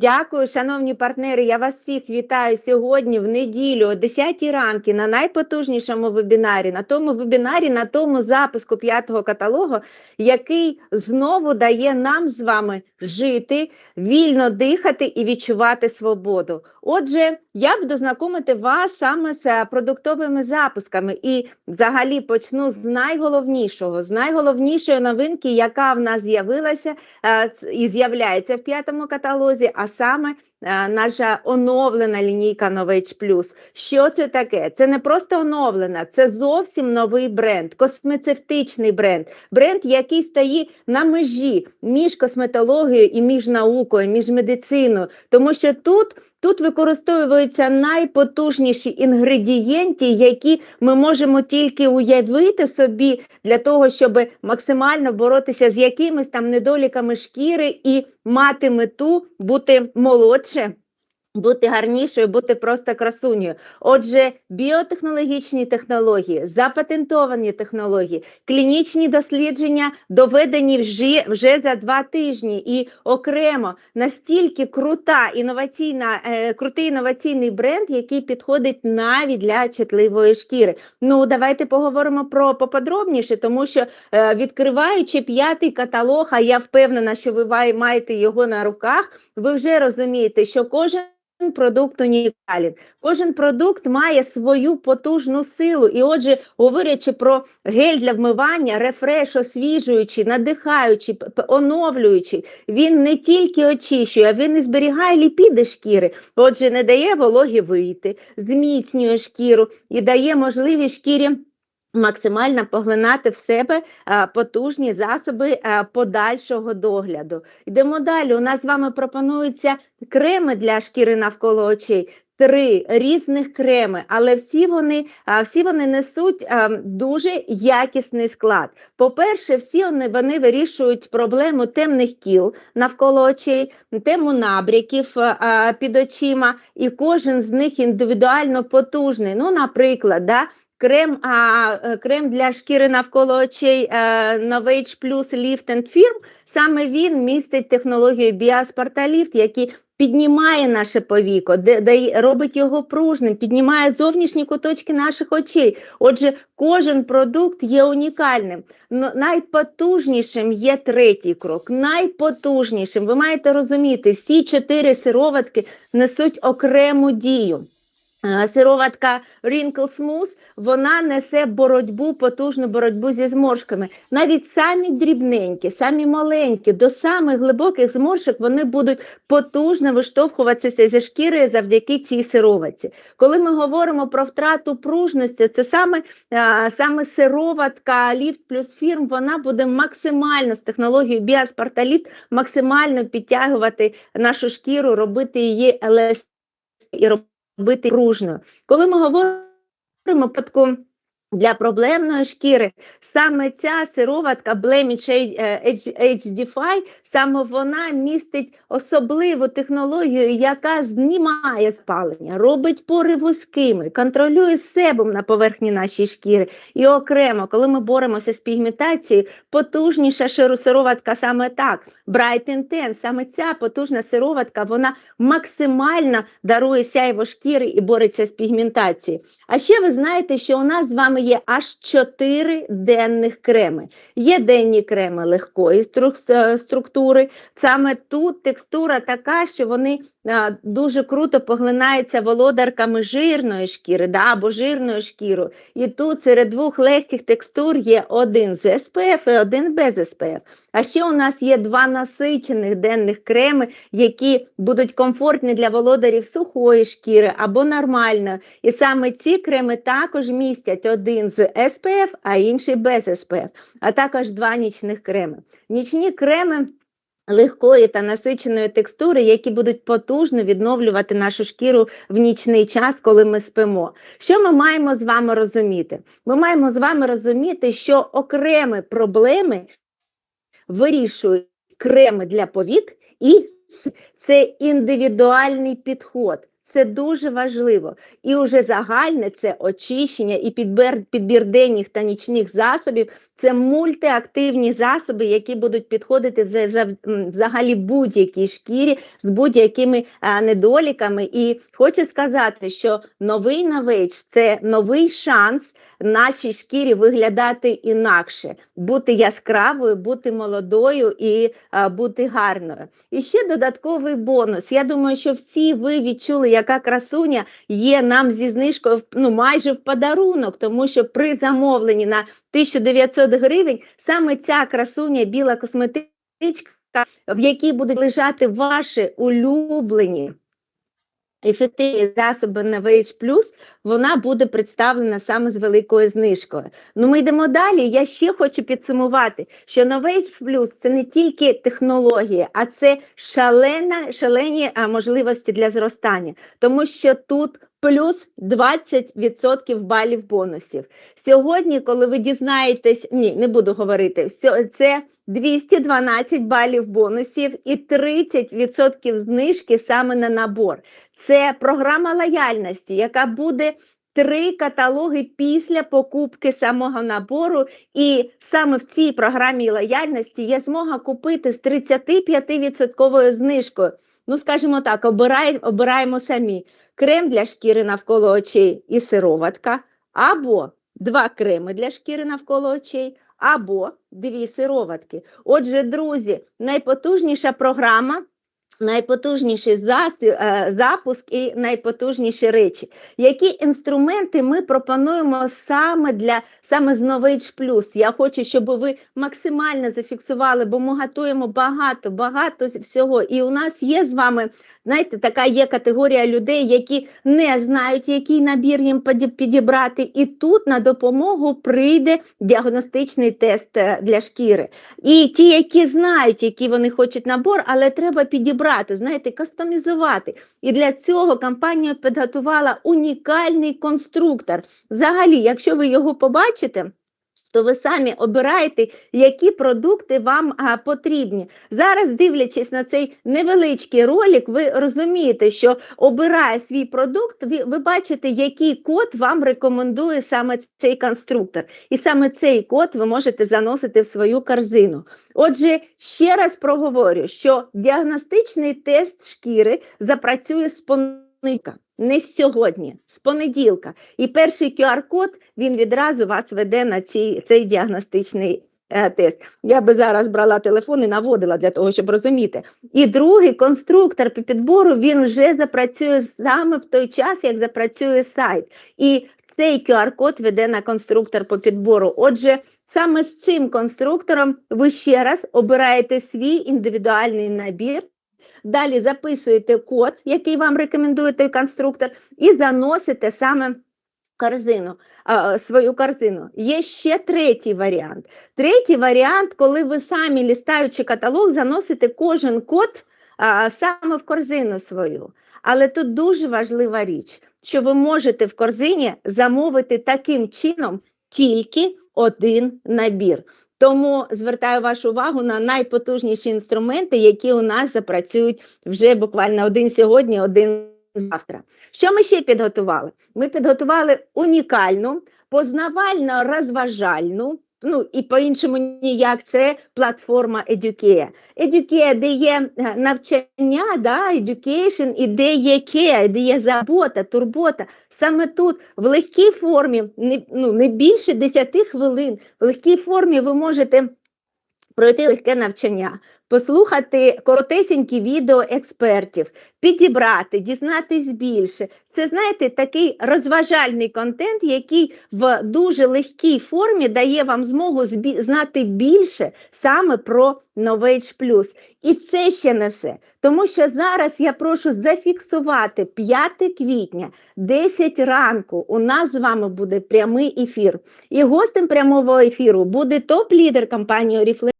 Дякую, шановні партнери. Я вас всіх вітаю сьогодні в неділю о 10 ранки на найпотужнішому вебінарі, на тому вебінарі, на тому запуску п'ятого каталогу, який знову дає нам з вами жити, вільно дихати і відчувати свободу. Отже, я буду знайомити вас саме з продуктовими запусками і взагалі почну з найголовнішого, з найголовнішої новинки, яка в нас з'явилася е, і з'являється в п'ятому каталозі. а саме е, наша оновлена лінійка Нович Плюс. Що це таке? Це не просто оновлена, це зовсім новий бренд, космецевтичний бренд, бренд, який стає на межі між косметологією і між наукою, між медициною, тому що тут. Тут використовуються найпотужніші інгредієнти, які ми можемо тільки уявити собі для того, щоб максимально боротися з якимись там недоліками шкіри і мати мету бути молодше. Бути гарнішою, бути просто красунею. Отже, біотехнологічні технології, запатентовані технології, клінічні дослідження доведені вже вже за два тижні і окремо настільки крута інноваційна, е, крутий інноваційний бренд, який підходить навіть для чутливої шкіри. Ну давайте поговоримо про поподробніше, тому що е, відкриваючи п'ятий каталог, а я впевнена, що ви маєте його на руках, ви вже розумієте, що кожен продукт унікален. Кожен продукт має свою потужну силу. І, отже, говорячи про гель для вмивання, рефреш, освіжуючий, надихаючий, оновлюючий, він не тільки очищує, а він і зберігає ліпіди шкіри. Отже, не дає вологі вийти, зміцнює шкіру і дає можливість шкірі. Максимально поглинати в себе потужні засоби подальшого догляду. Йдемо далі. У нас з вами пропонуються креми для шкіри навколо очей. Три різних креми, але всі вони всі вони несуть дуже якісний склад. По-перше, всі вони вони вирішують проблему темних кіл навколо очей, тему набряків під очима, і кожен з них індивідуально потужний. Ну, наприклад, да, Крем а, е, крем для шкіри навколо очей Novage Plus Lift and Firm, саме він містить технологію біаспарталіфт, який піднімає наше повіко, де, де робить його пружним, піднімає зовнішні куточки наших очей. Отже, кожен продукт є унікальним. Но найпотужнішим є третій крок. Найпотужнішим. Ви маєте розуміти, всі чотири сироватки несуть окрему дію. Сироватка Wrinkle Smooth, вона несе боротьбу, потужну боротьбу зі зморшками. Навіть самі дрібненькі, самі маленькі, до самих глибоких зморшок вони будуть потужно виштовхуватися зі шкіри завдяки цій сироватці. Коли ми говоримо про втрату пружності, це саме саме сироватка Lift плюс фірм, вона буде максимально з технологією біаспарталіт максимально підтягувати нашу шкіру, робити її еластичною і робити бути пружною. Коли ми говоримо про для проблемної шкіри саме ця сироватка Blemish HDFI, саме вона містить особливу технологію, яка знімає спалення, робить пори вузькими, контролює себум на поверхні нашої шкіри. І окремо, коли ми боремося з пігментацією, потужніша сироватка саме так. Bright Intense, саме ця потужна сироватка, вона максимально дарує сяйво шкіри і бореться з пігментацією. А ще ви знаєте, що у нас з вами є аж 4 денних креми. Є денні креми легкої е, структури. Саме тут текстура така, що вони дуже круто поглинаються володарками жирної шкіри да, або жирною шкірою. І тут серед двох легких текстур є один з СПФ і один без СПФ. А ще у нас є два насичених денних креми, які будуть комфортні для володарів сухої шкіри або нормальної. І саме ці креми також містять один з СПФ, а інший без СПФ, а також два нічних креми. Нічні креми. Легкої та насиченої текстури, які будуть потужно відновлювати нашу шкіру в нічний час, коли ми спимо. Що ми маємо з вами розуміти? Ми маємо з вами розуміти, що окремі проблеми вирішують креми для повік, і це індивідуальний підход. Це дуже важливо. І уже загальне це очищення і підбір, підбір денних та нічних засобів. Це мультиактивні засоби, які будуть підходити взагалі будь-якій шкірі з будь-якими недоліками. І хочу сказати, що новий навич це новий шанс нашій шкірі виглядати інакше, бути яскравою, бути молодою і а, бути гарною. І ще додатковий бонус. Я думаю, що всі ви відчули, яка красуня є нам зі знижкою ну, майже в подарунок, тому що при замовленні на 1900 гривень саме ця красуня біла косметичка, в якій будуть лежати ваші улюблені. Ефективні засоби на VH+, вона буде представлена саме з великою знижкою. Ну, ми йдемо далі. Я ще хочу підсумувати, що на VH+, це не тільки технології, а це шалена, шалені можливості для зростання, тому що тут плюс 20% балів бонусів. Сьогодні, коли ви дізнаєтесь, ні, не буду говорити, це 212 балів бонусів і 30% знижки саме на набор. Це програма лояльності, яка буде три каталоги після покупки самого набору. І саме в цій програмі лояльності є змога купити з 35% знижкою. Ну, скажімо так, обирай, обираємо самі крем для шкіри навколо очей і сироватка, або два креми для шкіри навколо очей, або дві сироватки. Отже, друзі, найпотужніша програма. Найпотужніший е, запуск і найпотужніші речі. Які інструменти ми пропонуємо саме для саме з Novage Plus? Я хочу, щоб ви максимально зафіксували, бо ми готуємо багато, багато всього. І у нас є з вами, знаєте, така є категорія людей, які не знають, який набір їм підібрати. І тут на допомогу прийде діагностичний тест е, для шкіри. І ті, які знають, який вони хочуть набор, але треба підібрати, знаєте, кастомізувати. І для цього компанія підготувала унікальний конструктор. Взагалі, якщо ви його побачите. То ви самі обираєте, які продукти вам а, потрібні. Зараз, дивлячись на цей невеличкий ролик, ви розумієте, що обирає свій продукт, ви, ви бачите, який код вам рекомендує саме цей конструктор. І саме цей код ви можете заносити в свою корзину. Отже, ще раз проговорю, що діагностичний тест шкіри запрацює з понеділка, не з сьогодні, з понеділка. І перший QR-код він відразу вас веде на цей, цей діагностичний е, тест. Я би зараз брала телефон і наводила для того, щоб розуміти. І другий конструктор по підбору він вже запрацює саме в той час, як запрацює сайт. І цей QR-код веде на конструктор по підбору. Отже, саме з цим конструктором ви ще раз обираєте свій індивідуальний набір. Далі записуєте код, який вам рекомендує той конструктор, і заносите саме корзину, свою корзину. Є ще третій варіант. Третій варіант, коли ви самі лістаючи каталог, заносите кожен код саме в корзину свою. Але тут дуже важлива річ, що ви можете в корзині замовити таким чином тільки один набір. Тому звертаю вашу увагу на найпотужніші інструменти, які у нас запрацюють вже буквально один сьогодні, один завтра. Що ми ще підготували? Ми підготували унікальну, познавально-розважальну, ну і по-іншому ніяк це платформа Educare. Educare, де є е, навчання, да, education, і де є care, де є забота, турбота. Саме тут в легкій формі, не, ну, не більше 10 хвилин, в легкій формі ви можете пройти легке навчання, послухати коротесенькі відео експертів, підібрати, дізнатись більше. Це, знаєте, такий розважальний контент, який в дуже легкій формі дає вам змогу знати більше саме про Novage Plus. І це ще не все. Тому що зараз я прошу зафіксувати 5 квітня, 10 ранку. У нас з вами буде прямий ефір. І гостем прямого ефіру буде топ-лідер компанії Oriflame